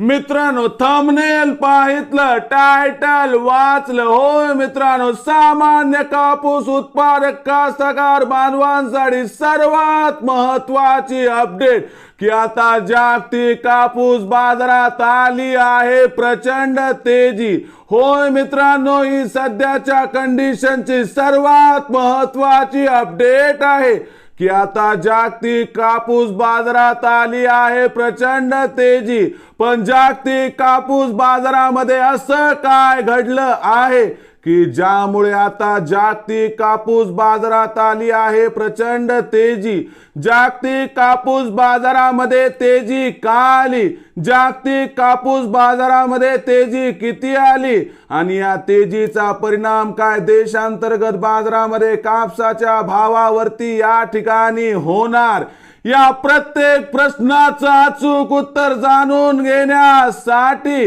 मित्रांनो thumbnail पाहितलं title वाचलं. होय मित्रांनो सामान्य कापूस उत्पादक कास्तकार बांधवांसाठी सर्वात महत्वाची अपडेट की आता जागतिक कापूस बाजारात आली आहे प्रचंड तेजी. होय मित्रांनो ही सध्याच्या कंडिशनची सर्वात महत्वाची अपडेट आहे. की आता जागतिक कापूस बाजारात आली आहे प्रचंड तेजी. पण जागतिक कापूस बाजारामध्ये असं काय घडलं आहे? की ज्यामुळे आता जागतिक कापूस बाजारात आली आहे प्रचंड तेजी. जागतिक कापूस बाजारामध्ये तेजी का आली? जागतिक कापूस बाजारामध्ये तेजी किती आली? आणि या तेजीचा परिणाम काय देशांतर्गत बाजारामध्ये कापसाच्या भावावरती या ठिकाणी होणार? या प्रत्येक प्रश्नाचं अचूक उत्तर जाणून घेण्यासाठी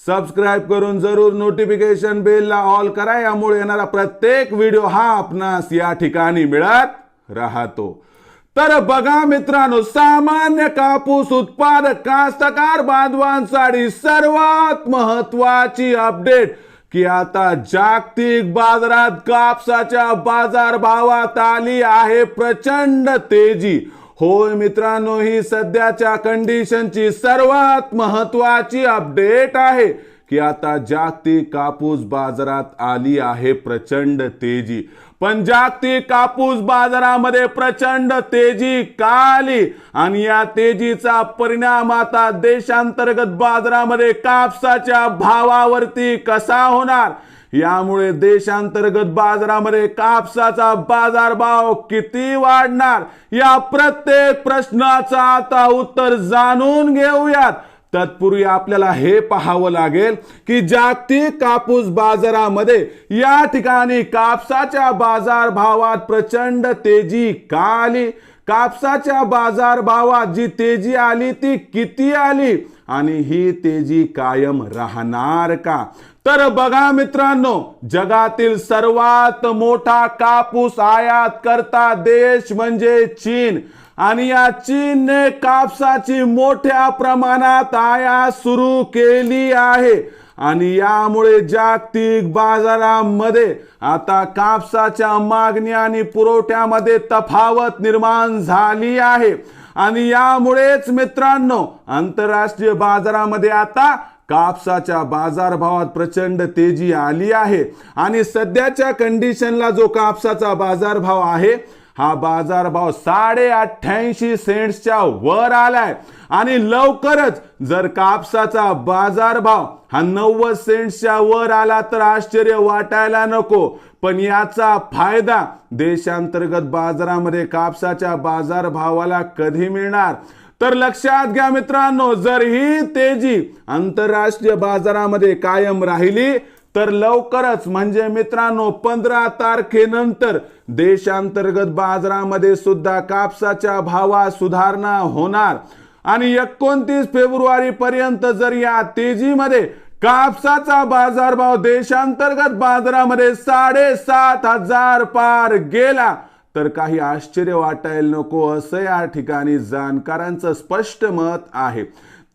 सबस्क्राईब करून जरूर नोटिफिकेशन बेलला ऑल करा. यामुळे येणारा प्रत्येक व्हिडिओ हा आपणास या ठिकाणी मिळत राहतो. तर बघा मित्रांनो सामान्य कापूस उत्पादक कास्तकार बांधवांसाठी सर्वात महत्वाची अपडेट की आता जागतिक बाजारात कापसाच्या बाजार भावात आली आहे प्रचंड तेजी. होय मित्रांनो ही सध्याच्या कंडिशनची सर्वात महत्वाची अपडेट आहे की आता जागतिक कापूस बाजारात आली आहे प्रचंड तेजी. पण जागतिक कापूस बाजारामध्ये प्रचंड तेजी का आली? आणि या तेजीचा परिणाम आता देशांतर्गत बाजारामध्ये कापसाच्या भावावरती कसा होणार? यामुळे देशांतर्गत बाजारामध्ये कापसाचा बाजारभाव किती वाढणार? या प्रत्येक प्रश्नाचं आता उत्तर जाणून घेऊयात. तत्पूर्वी आपल्याला हे पाहावं लागेल की जागतिक कापूस बाजारामध्ये या ठिकाणी कापसाच्या बाजार भावात प्रचंड तेजी का आली? कापसाच्या बाजार भावात जी तेजी आली ती किती आली? आणि ही तेजी कायम राहणार का? तर बघा मित्रांनो जगातील सर्वात मोठा कापूस आयात करता देश म्हणजे चीन. आणि या चीनने कापसाची मोठ्या प्रमाणात आयात सुरू केली आहे. आणि यामुळे जागतिक बाजारामध्ये आता कापसाच्या मागणी आणि पुरवठ्यामध्ये तफावत निर्माण झाली आहे. आणि यामुळेच मित्रांनो आंतरराष्ट्रीय बाजारामध्ये आता कापसाच्या बाजारभावात प्रचंड तेजी आली आहे. आणि सध्याच्या कंडिशनला जो कापसाचा बाजारभाव आहे हा बाजारभाव साडे अठ्ठ्याऐंशी सेंट्सच्या वर आलाय. आणि लवकरच जर कापसाचा बाजारभाव हा नव्वद सेंट्सच्या वर आला तर आश्चर्य वाटायला नको. पण याचा फायदा देशांतर्गत बाजारामध्ये कापसाच्या बाजारभावाला कधी मिळणार? तर लक्षात घ्या मित्रांनो जर ही तेजी आंतरराष्ट्रीय बाजारामध्ये कायम राहिली तर लवकरच म्हणजे मित्रांनो पंधरा तारखेनंतर देशांतर्गत बाजारामध्ये सुद्धा कापसाच्या भावात सुधारणा होणार. आणि एकोणतीस फेब्रुवारी पर्यंत जर या तेजीमध्ये कापसाचा बाजारभाव देशांतर्गत बाजारामध्ये साडेसात हजार पार गेला तर काही आश्चर्य वाटायला नको असं या ठिकाणी जाणकारांचं स्पष्ट मत आहे.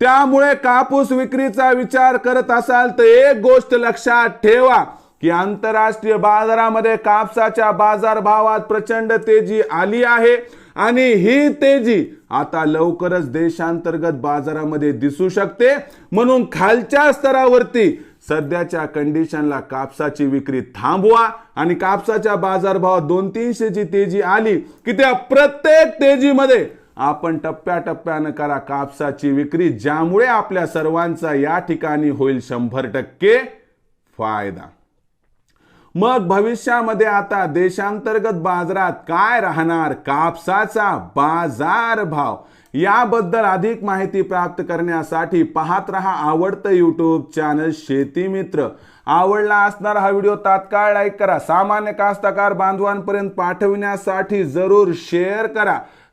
त्यामुळे कापूस विक्रीचा विचार करत असाल तर एक गोष्ट लक्षात ठेवा की आंतरराष्ट्रीय बाजारामध्ये कापसाच्या बाजारभावात प्रचंड तेजी आली आहे आणि ही तेजी आता लवकरच देशांतर्गत बाजारामध्ये दिसू शकते. म्हणून खालच्या स्तरावरती सध्याच्या कंडिशनला कापसाची विक्री थांबवा आणि कापसाच्या बाजारभावात दोन तीनशेची तेजी आली की त्या प्रत्येक तेजीमध्ये आपण टप्प्याटप्प्यानं करा कापसाची विक्री ज्यामुळे आपल्या सर्वांचा या ठिकाणी होईल शंभर टक्के फायदा. मग भविष्यामध्ये आता देशांतर्गत बाजारात काय राहणार? कापसाचा बाजार भाव याबद्दल अधिक माहिती प्राप्त करण्यासाठी पाहत रहा आवडतं यूट्यूब चॅनल शेती मित्र. आवडला असणारा हा व्हिडिओ तात्काळ लाईक करा. सामान्य कास्तकार बांधवांपर्यंत पाठविण्यासाठी जरूर शेअर करा.